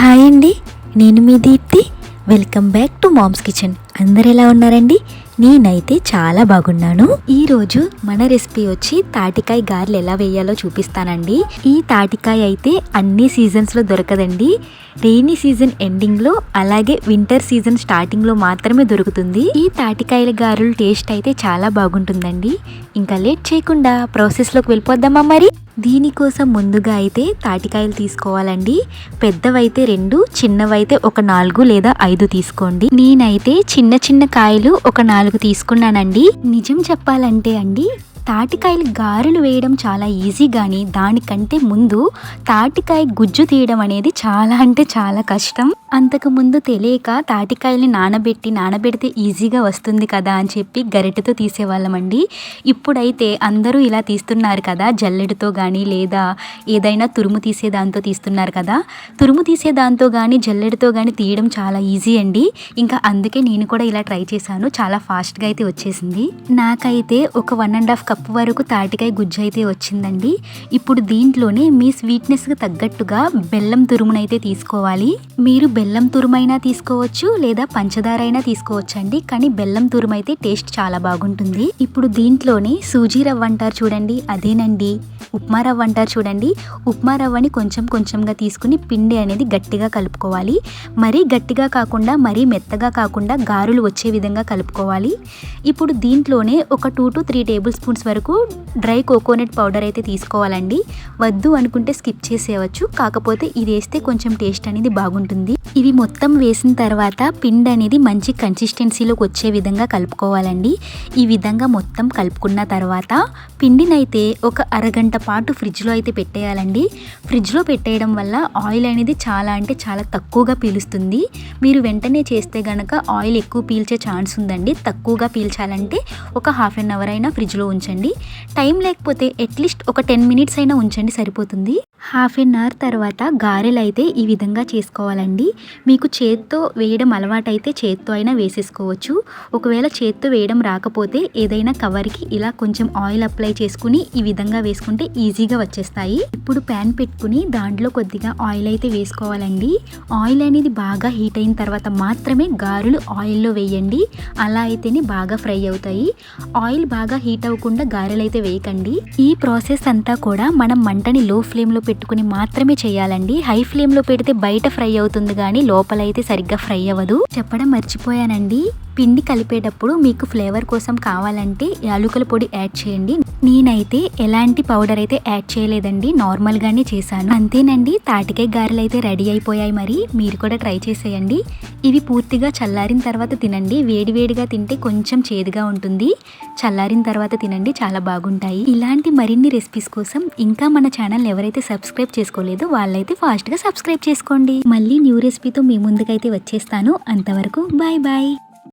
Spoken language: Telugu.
హాయ్ అండి నేను మీ Deepti. Welcome back to mom's kitchen. అందరు ఎలా ఉన్నారండి? నేనైతే చాలా బాగున్నాను. ఈరోజు మన రెసిపీ వచ్చి తాటికాయ గారెలు ఎలా వేయాలో చూపిస్తానండి. ఈ తాటికాయ అయితే అన్ని సీజన్స్లో దొరకదండి. రెయినీ సీజన్ ఎండింగ్లో అలాగే వింటర్ సీజన్ స్టార్టింగ్లో మాత్రమే దొరుకుతుంది. ఈ తాటికాయల గారెలు టేస్ట్ అయితే చాలా బాగుంటుందండి. ఇంకా లేట్ చేయకుండా ప్రాసెస్లోకి వెళ్ళిపోద్దామా మరి? దీనికోసం ముందుగా అయితే తాటికాయలు తీసుకోవాలండి. పెద్దవైతే రెండు చిన్నవైతే ఒక నాలుగు లేదా ఐదు తీసుకోండి. నేనైతే చిన్న చిన్న చిన్న కాయలు ఒక నాలుగు తీసుకున్నానండి. నిజం చెప్పాలంటే అండి తాటికాయలు గారెలు వేయడం చాలా ఈజీ కానీ దానికంటే ముందు తాటికాయ గుజ్జు తీయడం అనేది చాలా అంటే చాలా కష్టం. అంతకు ముందు తెలియక తాటికాయల్ని నానబెట్టి నానబెడితే ఈజీగా వస్తుంది కదా అని చెప్పి గరిటెతో తీసేవాళ్ళమండి. ఇప్పుడైతే అందరూ ఇలా తీస్తున్నారు కదా జల్లెడతో కానీ లేదా ఏదైనా తురుము తీసే దాంతో తీస్తున్నారు కదా. తురుము తీసే దాంతో కానీ జల్లెడతో కానీ తీయడం చాలా ఈజీ అండి. ఇంకా అందుకే నేను కూడా ఇలా ట్రై చేశాను. చాలా ఫాస్ట్గా అయితే వచ్చేసింది. నాకైతే ఒక వన్ అండ్ హాఫ్ కప్ వరకు తాటికాయ గుజ్జు అయితే వచ్చిందండి. ఇప్పుడు దీంట్లోనే మీ స్వీట్నెస్కి తగ్గట్టుగా బెల్లం తురుమునైతే తీసుకోవాలి. మీరు బెల్లం తురుమైనా తీసుకోవచ్చు లేదా పంచదార అయినా తీసుకోవచ్చు అండి కానీ బెల్లం తురుము అయితే టేస్ట్ చాలా బాగుంటుంది. ఇప్పుడు దీంట్లోనే సూజీ రవ్వ అంటారు చూడండి అదేనండి. ఉప్మా రవ్వ అంటారు చూడండి. ఉప్మా రవ్వని కొంచెం కొంచెంగా తీసుకుని పిండి అనేది గట్టిగా కలుపుకోవాలి. మరీ గట్టిగా కాకుండా మరీ మెత్తగా కాకుండా గారెలు వచ్చే విధంగా కలుపుకోవాలి. ఇప్పుడు దీంట్లోనే ఒక two to three table spoons వరకు డ్రై కోకోనట్ పౌడర్ అయితే తీసుకోవాలండి. వద్దు అనుకుంటే స్కిప్ చేసేయవచ్చు. కాకపోతే ఇది వేస్తే కొంచెం టేస్ట్ అనేది బాగుంటుంది. ఇవి మొత్తం వేసిన తర్వాత పిండి అనేది మంచి కన్సిస్టెన్సీలోకి వచ్చే విధంగా కలుపుకోవాలండి. ఈ విధంగా మొత్తం కలుపుకున్న తర్వాత పిండినైతే ఒక అరగంట పాటు ఫ్రిడ్జ్లో అయితే పెట్టేయాలండి. ఫ్రిడ్జ్లో పెట్టేయడం వల్ల ఆయిల్ అనేది చాలా అంటే చాలా తక్కువగా పీలుస్తుంది. మీరు వెంటనే చేస్తే గనక ఆయిల్ ఎక్కువ పీల్చే ఛాన్స్ ఉందండి. తక్కువగా పీల్చాలంటే ఒక హాఫ్ అన్ అవర్ అయినా ఫ్రిడ్జ్లో ఉంచండి. టైం లేకపోతే అట్లీస్ట్ ఒక టెన్ మినిట్స్ అయినా ఉంచండి సరిపోతుంది. హాఫ్ ఎన్ అవర్ తర్వాత గారెలు అయితే ఈ విధంగా చేసుకోవాలండి. మీకు చేత్తో వేయడం అలవాటైతే చేత్తో అయినా వేసేసుకోవచ్చు. ఒకవేళ చేత్తో వేయడం రాకపోతే ఏదైనా కవర్కి ఇలా కొంచెం ఆయిల్ అప్లై చేసుకుని ఈ విధంగా వేసుకుంటే ఈజీగా వచ్చేస్తాయి. ఇప్పుడు ప్యాన్ పెట్టుకుని దాంట్లో కొద్దిగా ఆయిల్ అయితే వేసుకోవాలండి. ఆయిల్ అనేది బాగా హీట్ అయిన తర్వాత మాత్రమే గారెలు ఆయిల్లో వేయండి. అలా అయితేనే బాగా ఫ్రై అవుతాయి. ఆయిల్ బాగా హీట్ అవ్వకుండా గారెలు అయితే వేయకండి. ఈ ప్రాసెస్ అంతా కూడా మనం మంటని లో ఫ్లేమ్లో పెట్టుకుని మాత్రమే చేయాలండి. హై ఫ్లేమ్లో పెడితే బయట ఫ్రై అవుతుంది కానీ లోపల అయితే సరిగ్గా ఫ్రై అవ్వదు. చెప్పడం మర్చిపోయానండి. పిండి కలిపేటప్పుడు మీకు ఫ్లేవర్ కోసం కావాలంటే యాలుకల పొడి యాడ్ చేయండి. నేనైతే ఎలాంటి పౌడర్ అయితే యాడ్ చేయలేదండి. నార్మల్గానే చేశాను. అంతేనండి తాటికాయ గారెలు అయితే రెడీ అయిపోయాయి మరి. మీరు కూడా ట్రై చేసేయండి. ఇవి పూర్తిగా చల్లారిన తర్వాత తినండి. వేడివేడిగా తింటే కొంచెం చేదుగా ఉంటుంది. చల్లారిన తర్వాత తినండి చాలా బాగుంటాయి. ఇలాంటి మరిన్ని రెసిపీస్ కోసం ఇంకా మన ఛానల్ ఎవరైతే సబ్స్క్రైబ్ చేసుకోలేదో వాళ్ళైతే ఫాస్ట్గా సబ్స్క్రైబ్ చేసుకోండి. మళ్ళీ న్యూ రెసిపీతో మీ ముందుకైతే వచ్చేస్తాను. అంతవరకు బాయ్ బాయ్.